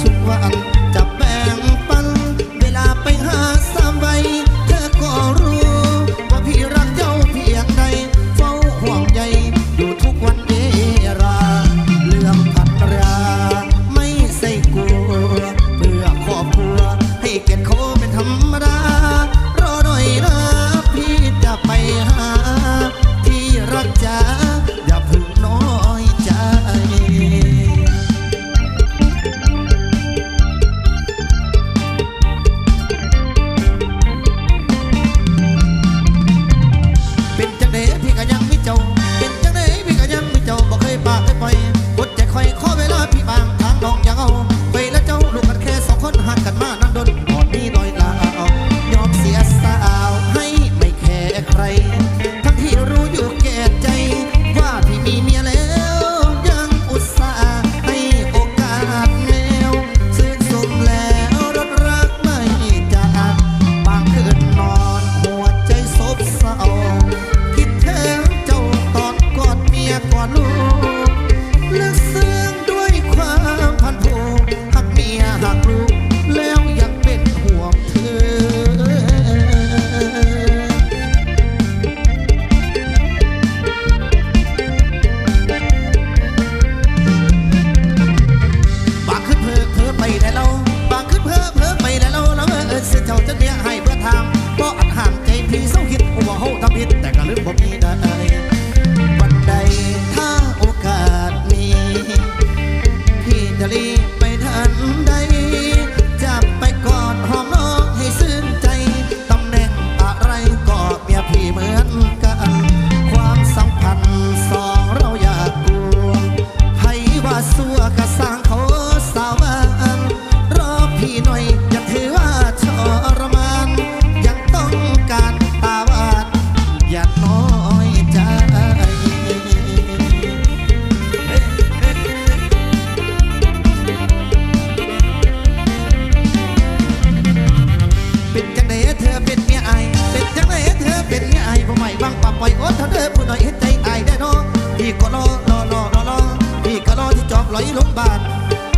ทุกวันจ Listen. สร้างเขาสาวบ้านรอพี่หน่อย โรงพยาบาล